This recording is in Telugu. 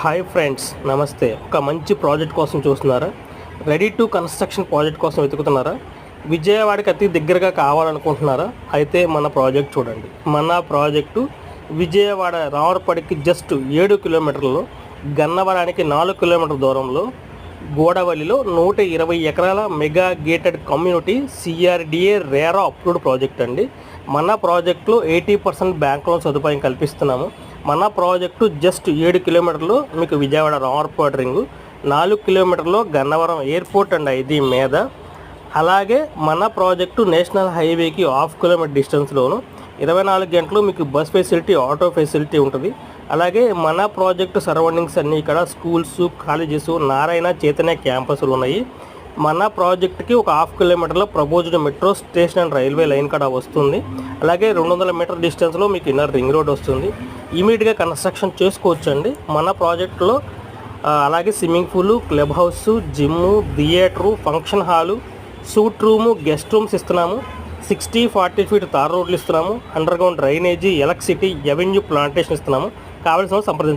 హాయ్ ఫ్రెండ్స్ నమస్తే. ఒక మంచి ప్రాజెక్ట్ కోసం చూస్తున్నారా? రెడీ టు కన్స్ట్రక్షన్ ప్రాజెక్ట్ కోసం వెతుకుతున్నారా? విజయవాడకి అతి దగ్గరగా కావాలనుకుంటున్నారా? అయితే మన ప్రాజెక్ట్ చూడండి. మన ప్రాజెక్టు విజయవాడ రావడపడికి జస్ట్ ఏడు కిలోమీటర్లు గన్నవరానికి నాలుగు కిలోమీటర్ దూరంలో గోడవల్లిలో నూట ఇరవై ఎకరాల mega gated community CRDA RERA approved project అండి. మన ప్రాజెక్టులో ఎయిటీ పర్సెంట్ బ్యాంక్ లోన్ సదుపాయం కల్పిస్తున్నాము. మన ప్రాజెక్టు జస్ట్ ఏడు కిలోమీటర్లు మీకు విజయవాడ రామర్పాడు రింగు నాలుగు కిలోమీటర్లు గన్నవరం ఎయిర్పోర్ట్ అండ్ ఇది మీద. అలాగే మన ప్రాజెక్టు నేషనల్ హైవేకి హాఫ్ కిలోమీటర్ డిస్టెన్స్లోను ఇరవై నాలుగు గంటలు మీకు బస్ ఫెసిలిటీ ఆటో ఫెసిలిటీ ఉంటుంది. అలాగే మన ప్రాజెక్టు సరౌండింగ్స్ అన్నీ ఇక్కడ స్కూల్స్ కాలేజెస్ నారాయణ చైతన్య క్యాంపస్లు ఉన్నాయి. మన ప్రాజెక్ట్కి ఒక half కిలోమీటర్లో proposed metro station and railway line కాడ వస్తుంది. అలాగే రెండు వందల మీటర్ డిస్టెన్స్లో మీకు ఇన్నర్ రింగ్ రోడ్ వస్తుంది. ఇమీడియట్గా కన్స్ట్రక్షన్ చేసుకోవచ్చండి. మన ప్రాజెక్టులో అలాగే swimming pool club house gym theatre function hall suite room guest rooms ఇస్తున్నాము. సిక్స్టీ ఫార్టీ ఫీట్ తార్ రోడ్లు ఇస్తున్నాము. Underground drainage electricity avenue plantation ఇస్తున్నాము. కావాల్సిన వాళ్ళు సంప్రదించండి